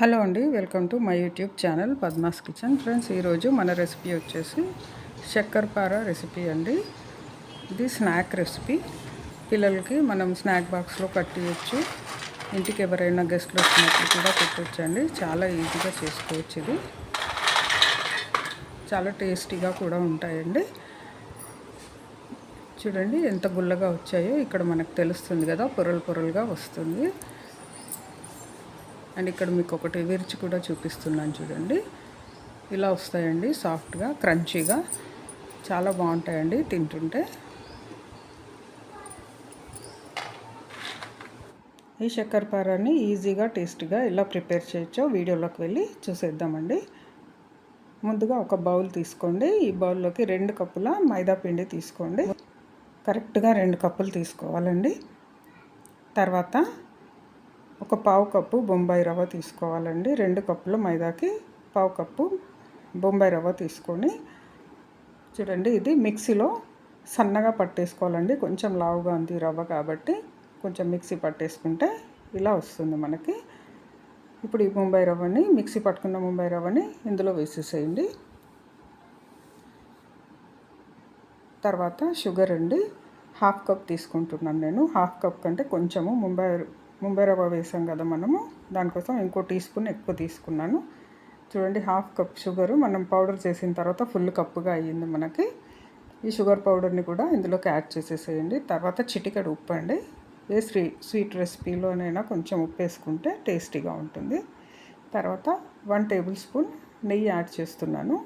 Hello అండి welcome to my YouTube channel Padma's kitchen. Friends ఈరోజు మన రెసిపీ వచ్చేసి చక్కెరపార రెసిపీ అండి. ఇది స్నాక్ రెసిపీ. పిల్లలకి మనం స్నాక్ బాక్స్లో కట్టియచ్చు. ఇంటికి ఎవరైనా గెస్ట్లు వచ్చినప్పుడు కూడా పెట్టొచ్చండి. చాలా ఈజీగా చేసుకోవచ్చు ఇది. చాలా టేస్టీగా కూడా ఉంటాయండి. చూడండి ఎంత గుల్లగా వచ్చాయో. ఇక్కడ మనకు తెలుస్తుంది కదా పొరలు పొరలుగా వస్తుంది. అండ్ ఇక్కడ మీకు ఒకటి విరిచి కూడా చూపిస్తున్నాను చూడండి. ఇలా వస్తాయండి సాఫ్ట్గా క్రంచీగా. చాలా బాగుంటాయండి తింటుంటే. ఈ చక్కెరపారాన్ని ఈజీగా టేస్ట్గా ఎలా ప్రిపేర్ చేయొచ్చో వీడియోలోకి వెళ్ళి చూసేద్దామండి. ముందుగా ఒక బౌల్ తీసుకోండి. ఈ బౌల్లోకి రెండు కప్పుల మైదా పిండి తీసుకోండి. కరెక్ట్గా రెండు కప్పులు తీసుకోవాలండి. తర్వాత ఒక పావు కప్పు బొంబాయి రవ్వ తీసుకోవాలండి. రెండు కప్పుల మైదాకి పావు కప్పు బొంబాయి రవ్వ తీసుకొని చూడండి ఇది మిక్సీలో సన్నగా పట్టేసుకోవాలండి. కొంచెం లావుగా ఉంది రవ్వ కాబట్టి కొంచెం మిక్సీ పట్టేసుకుంటే ఇలా వస్తుంది మనకి. ఇప్పుడు ఈ ముంబై రవ్వని మిక్సీ పట్టుకున్న ముంబై రవ్వని ఇందులో వేసేసేయండి. తర్వాత షుగర్ అండి. హాఫ్ కప్ తీసుకుంటున్నాను నేను. హాఫ్ కప్ కంటే కొంచెము ముంబై ముంబై రవ్వ వేసాం కదా మనము. దానికోసం ఇంకో టీ స్పూన్ ఎక్కువ తీసుకున్నాను. చూడండి హాఫ్ కప్ షుగరు. మనం పౌడర్ చేసిన తర్వాత ఫుల్ కప్పుగా అయ్యింది మనకి. ఈ షుగర్ పౌడర్ని కూడా ఇందులోకి యాడ్ చేసేసేయండి. తర్వాత చిటికెడు ఉప్పు అండి. ఏ స్వీ స్వీట్ రెసిపీలోనైనా కొంచెం ఉప్పు వేసుకుంటే టేస్టీగా ఉంటుంది. తర్వాత వన్ టేబుల్ స్పూన్ నెయ్యి యాడ్ చేస్తున్నాను.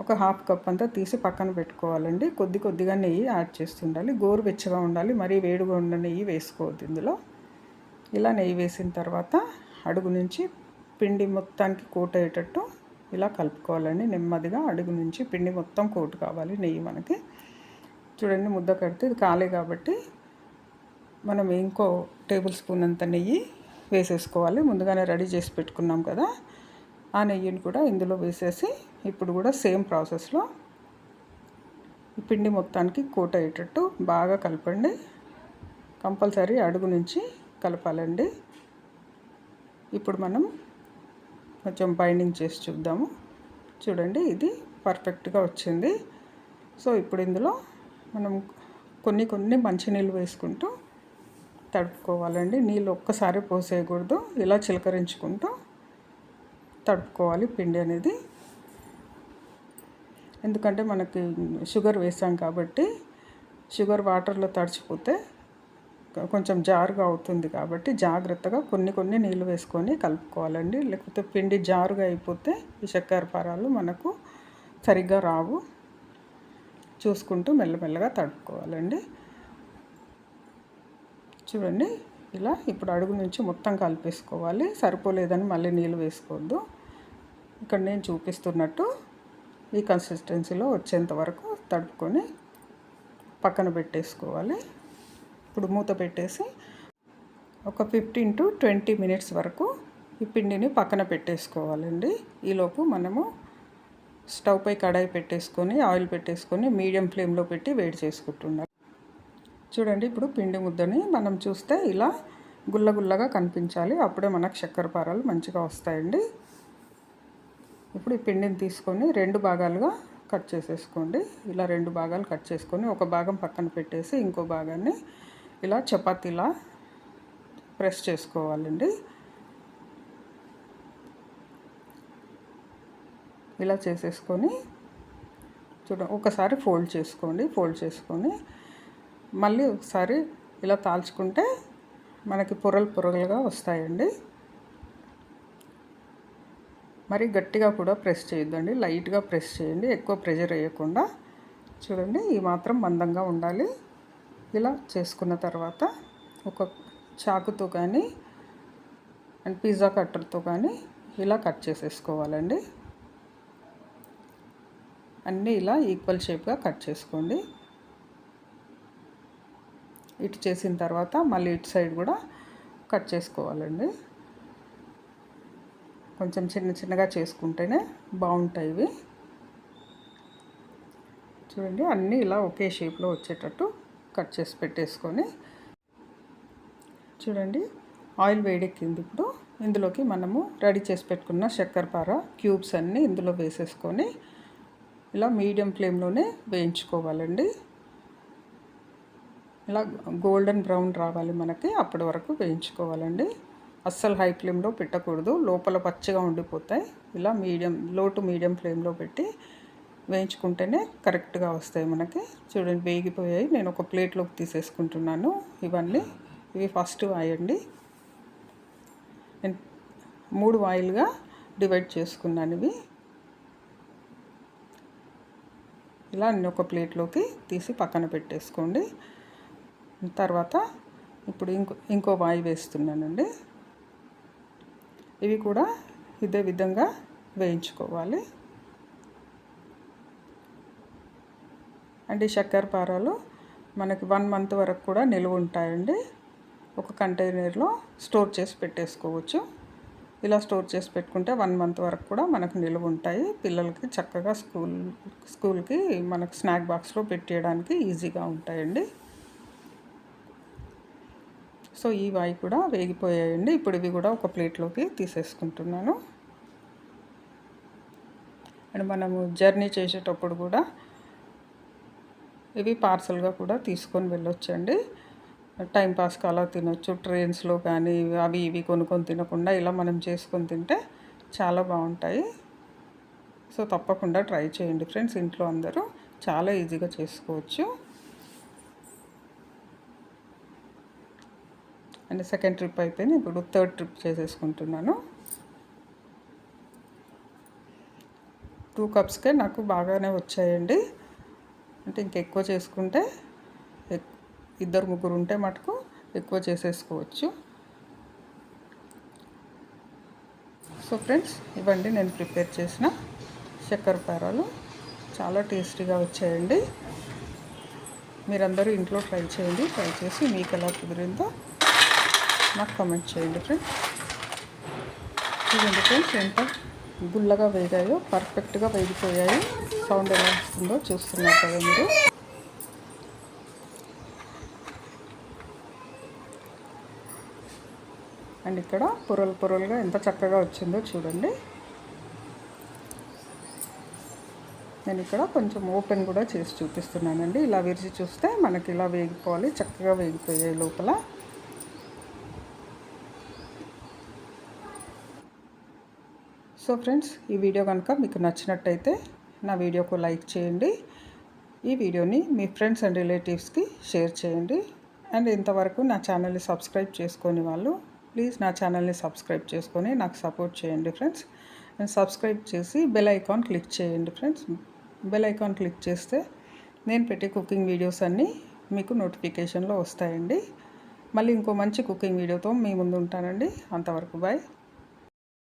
ఒక హాఫ్ కప్ అంతా తీసి పక్కన పెట్టుకోవాలండి. కొద్ది కొద్దిగా నెయ్యి యాడ్ చేస్తుండాలి. గోరువెచ్చగా ఉండాలి. మరీ వేడిగా ఉన్న నెయ్యి వేసుకోవద్దు ఇందులో. ఇలా నెయ్యి వేసిన తర్వాత అడుగు నుంచి పిండి మొత్తానికి కోట్ అయ్యేటట్టు ఇలా కలుపుకోవాలండి. నెమ్మదిగా అడుగు నుంచి పిండి మొత్తం కోటు కావాలి నెయ్యి మనకి. చూడండి ముద్ద కడితే ఇది కాలే కాబట్టి మనం ఇంకో టేబుల్ స్పూన్ అంత నెయ్యి వేసేసుకోవాలి. ముందుగానే రెడీ చేసి పెట్టుకున్నాం కదా. ఆ నెయ్యిని కూడా ఇందులో వేసేసి ఇప్పుడు కూడా సేమ్ ప్రాసెస్లో పిండి మొత్తానికి కోట్ అయ్యేటట్టు బాగా కలపండి. కంపల్సరీ అడుగు నుంచి కలపాలండి. ఇప్పుడు మనం కొంచెం బైండింగ్ చేసి చూద్దాము. చూడండి ఇది పర్ఫెక్ట్గా వచ్చింది. సో ఇప్పుడు ఇందులో మనం కొన్ని కొన్ని మంచినీళ్ళు వేసుకుంటూ తడుపుకోవాలండి. నీళ్ళు ఒక్కసారి పోసేయకూడదు. ఇలా చిలకరించుకుంటూ తడుపుకోవాలి పిండి అనేది. ఎందుకంటే మనకి షుగర్ వేసాం కాబట్టి షుగర్ వాటర్లో తడిచిపోతే కొంచెం జారుగా అవుతుంది కాబట్టి జాగ్రత్తగా కొన్ని కొన్ని నీళ్ళు వేసుకొని కలుపుకోవాలండి. లేకపోతే పిండి జారుగా అయిపోతే ఈ చక్కెర పారాలు మనకు సరిగ్గా రావు. చూసుకుంటూ మెల్లమెల్లగా తడుపుకోవాలండి. చూడండి ఇలా ఇప్పుడు అడుగు నుంచి మొత్తం కలిపేసుకోవాలి. సరిపోలేదని మళ్ళీ నీళ్ళు వేసుకోవద్దు. ఇక్కడ నేను చూపిస్తున్నట్టు ఈ కన్సిస్టెన్సీలో వచ్చేంత వరకు తడుపుకొని పక్కన పెట్టేసుకోవాలి. ఇప్పుడు మూత పెట్టేసి ఒక ఫిఫ్టీన్ టు ట్వంటీ మినిట్స్ వరకు ఈ పిండిని పక్కన పెట్టేసుకోవాలండి. ఈలోపు మనము స్టవ్ పై కడాయి పెట్టేసుకొని ఆయిల్ పెట్టేసుకొని మీడియం ఫ్లేమ్లో పెట్టి వేడి చేసుకుంటున్నాం. చూడండి ఇప్పుడు పిండి ముద్దని మనం చూస్తే ఇలా గుల్లగుల్లగా కనిపించాలి. అప్పుడే మనకు చక్కెర పారాలు మంచిగా వస్తాయండి. ఇప్పుడు ఈ పిండిని తీసుకొని రెండు భాగాలుగా కట్ చేసేసుకోండి. ఇలా రెండు భాగాలు కట్ చేసుకొని ఒక భాగం పక్కన పెట్టేసి ఇంకో భాగాన్ని ఇలా చపాతీలా ప్రెస్ చేసుకోవాలండి. ఇలా చేసేసుకొని చూడ ఒకసారి ఫోల్డ్ చేసుకోండి ఫోల్డ్ చేసుకొని మళ్ళీ ఒకసారి ఇలా తాల్చుకుంటే మనకి పొరలు పొరలుగా వస్తాయండి. మరి గట్టిగా కూడా ప్రెస్ చేయొద్దండి లైట్గా ప్రెస్ చేయండి ఎక్కువ ప్రెషర్ వేయకుండా. చూడండి ఈ మాత్రం మందంగా ఉండాలి. ఇలా చేసుకున్న తర్వాత ఒక చాకుతో కానీ అండ్ పిజ్జా కట్టర్తో కానీ ఇలా కట్ చేసేసుకోవాలండి. అన్నీ ఇలా ఈక్వల్ షేప్గా కట్ చేసుకోండి. ఇటు చేసిన తర్వాత మళ్ళీ ఇటు సైడ్ కూడా కట్ చేసుకోవాలండి. కొంచెం చిన్న చిన్నగా చేసుకుంటేనే బాగుంటాయి ఇవి. చూడండి అన్నీ ఇలా ఒకే షేప్లో వచ్చేటట్టు కట్ చేసి పెట్టేసుకొని చూడండి ఆయిల్ వేడెక్కింది ఇప్పుడు. ఇందులోకి మనము రెడీ చేసి పెట్టుకున్న చక్కెరపార క్యూబ్స్ అన్నీ ఇందులో వేసేసుకొని ఇలా మీడియం ఫ్లేమ్లోనే వేయించుకోవాలండి. ఇలా గోల్డెన్ బ్రౌన్ రావాలి మనకి అప్పటి వరకు వేయించుకోవాలండి. అస్సలు హై ఫ్లేమ్లో పెట్టకూడదు లోపల పచ్చిగా ఉండిపోతాయి. ఇలా మీడియం లో టు మీడియం ఫ్లేమ్లో పెట్టి వేయించుకుంటేనే కరెక్ట్గా వస్తాయి మనకి. చూడండి వేగిపోయాయి. నేను ఒక ప్లేట్లోకి తీసేసుకుంటున్నాను. ఇవన్నీ ఇవి ఫస్ట్ వాయండి. నేను మూడు వాయిల్గా డివైడ్ చేసుకున్నాను ఇవి. ఇలా అన్ని ఒక ప్లేట్లోకి తీసి పక్కన పెట్టేసుకోండి. తర్వాత ఇప్పుడు ఇంకో ఇంకో వాయి వేస్తున్నానండి. ఇవి కూడా ఇదే విధంగా వేయించుకోవాలి. అండ్ ఈ చక్కెర పారాలు మనకి వన్ మంత్ వరకు కూడా నిలువ ఉంటాయండి. ఒక కంటైనర్లో స్టోర్ చేసి పెట్టేసుకోవచ్చు. ఇలా స్టోర్ చేసి పెట్టుకుంటే వన్ మంత్ వరకు కూడా మనకు నిలువ ఉంటాయి. పిల్లలకి చక్కగా స్కూల్ స్కూల్కి మనకు స్నాక్ బాక్స్లో పెట్టేయడానికి ఈజీగా ఉంటాయండి. సో ఈ వాయి కూడా వేగిపోయాయండి. ఇప్పుడు ఇవి కూడా ఒక ప్లేట్లోకి తీసేసుకుంటున్నాను. అండ్ మనము జర్నీ చేసేటప్పుడు కూడా ఇవి పార్సల్గా కూడా తీసుకొని వెళ్ళొచ్చండి. టైంపాస్కి అలా తినొచ్చు. ట్రైన్స్లో కానీ అవి ఇవి కొనుక్కొని తినకుండా ఇలా మనం చేసుకొని తింటే చాలా బాగుంటాయి. సో తప్పకుండా ట్రై చేయండి ఫ్రెండ్స్ ఇంట్లో అందరూ. చాలా ఈజీగా చేసుకోవచ్చు. అండ్ సెకండ్ ట్రిప్ అయిపోయింది. ఇప్పుడు థర్డ్ ట్రిప్ చేసేసుకుంటున్నాను. టూ కప్స్కే నాకు బాగానే వచ్చాయండి. అంటే ఇంకెక్కువ చేసుకుంటే ఇద్దరు ముగ్గురు ఉంటే మటుకు ఎక్కువ చేసేసుకోవచ్చు. సో ఫ్రెండ్స్ ఇవ్వండి నేను ప్రిపేర్ చేసిన చక్కెర పారాలు. చాలా టేస్టీగా వచ్చాయండి. మీరందరూ ఇంట్లో ట్రై చేయండి. ట్రై చేసి మీకు ఎలా కుదిరిందో నాకు కమెంట్ చేయండి ఫ్రెండ్స్. చూడండి ఫ్రెండ్స్ ఎంత గుల్లగా వేగాయో పర్ఫెక్ట్గా వేగిపోయాయి సౌండ్ ఎలా వస్తుందో చూస్తున్నారు కదా మీరు. అండ్ ఇక్కడ పొరలు పొరలుగా ఎంత చక్కగా వచ్చిందో చూడండి. నేను ఇక్కడ కొంచెం ఓపెన్ కూడా చేసి చూపిస్తున్నానండి. ఇలా విరిచి చూస్తే మనకి ఇలా వేగిపోవాలి చక్కగా వేగిపోయాయి లోపల. సో ఫ్రెండ్స్ ఈ వీడియో కనుక మీకు నచ్చినట్టయితే నా వీడియోకు లైక్ చేయండి. ఈ వీడియోని మీ ఫ్రెండ్స్ అండ్ రిలేటివ్స్కి షేర్ చేయండి. అండ్ ఇంతవరకు నా ఛానల్ని సబ్స్క్రైబ్ చేసుకొని వాళ్ళు ప్లీజ్ నా ఛానల్ని సబ్స్క్రైబ్ చేసుకొని నాకు సపోర్ట్ చేయండి ఫ్రెండ్స్. అండ్ సబ్స్క్రైబ్ చేసి బెల్ ఐకాన్ క్లిక్ చేయండి ఫ్రెండ్స్. బెల్ ఐకాన్ క్లిక్ చేస్తే నేను పెట్టే కుకింగ్ వీడియోస్ అన్నీ మీకు నోటిఫికేషన్లో వస్తాయండి. మళ్ళీ ఇంకో మంచి కుకింగ్ వీడియోతో మీ ముందు ఉంటానండి. అంతవరకు బాయ్.